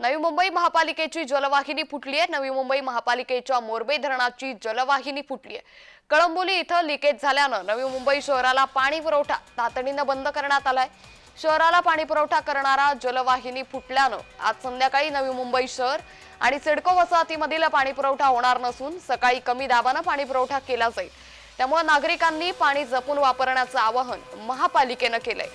नवी मुंबई महापालिकेची जलवाहिनी फुटली आहे. नवी मुंबई महापालिकेच्या मोरबे धरणाची जलवाहिनी फुटली आहे. कळंबोली इथं लिकेज झाल्यानं नवी मुंबई शहराला पाणी पुरवठा तातडीनं बंद करण्यात आलाय. शहराला पाणी पुरवठा करणारा जलवाहिनी फुटल्यानं आज संध्याकाळी नवी मुंबई शहर आणि सिडको वसाहतीमधील पाणी पुरवठा होणार नसून सकाळी कमी दाबानं पाणी पुरवठा केला जाईल. त्यामुळे नागरिकांनी पाणी जपून वापरण्याचं आवाहन महापालिकेनं केलंय.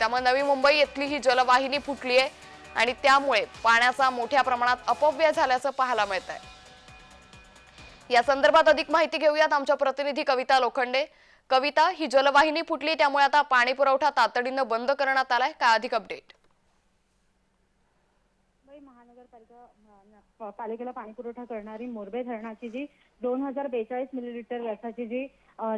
त्यामुळे नवी मुंबई येथली ही जलवाहिनी फुटली आहे आणि त्यामुळे पाण्याचा मोठ्या प्रमाणात अपव्यय झाल्याचं पाहायला मिळत आहे. या संदर्भात अधिक माहिती घेऊयात आमच्या प्रतिनिधी कविता लोखंडे. कविता ही जलवाहिनी फुटली त्यामुळे आता पाणी पुरवठा तातडीनं बंद करण्यात आलाय. काय अधिक अपडेट मुंबई महानगरपालिका पालिकेला पाणी पुरवठा करणारी मोरबे धरणाची जी दोन हजार बेचाळीस मिलीलिटर व्यासाची जी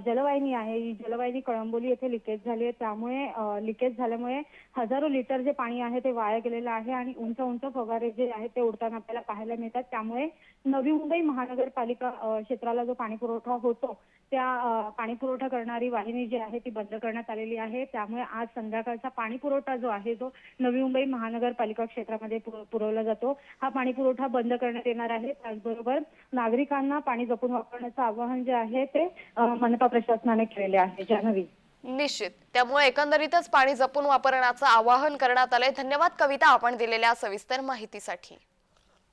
जलवाहिनी आहे ही जलवाहिनी कळंबोली येथे लिकेज झाली आहे. त्यामुळे लिकेज झाल्यामुळे हजारो लिटर जे पाणी आहे ते वाया गेलेलं आहे आणि उंच उंच फवारे जे आहेत ते उडताना आपल्याला पाहायला मिळतात. त्यामुळे नवी मुंबई महानगरपालिका क्षेत्राला जो पाणी पुरवठा होतो त्या पाणी पुरवठा करणारी वाहिनी जी आहे ती बंद करण्यात आलेली आहे. त्यामुळे आज संध्याकाळचा पाणी पुरवठा जो आहे तो नवी मुंबई महानगरपालिका क्षेत्रामध्ये पुर- पुरवला जातो. हा पाणी पुरवठा बंद करण्यात येणार आहे. त्याचबरोबर नागरिकांना पाणी जपून वापरण्याचं आवाहन जे आहे ते मनपा प्रशासनाने केलेले आहे. जान्हवी निश्चित. त्यामुळे एकंदरीतच पाणी जपून वापरण्याचं आवाहन करण्यात आलंय. धन्यवाद कविता आपण दिलेल्या सविस्तर माहितीसाठी.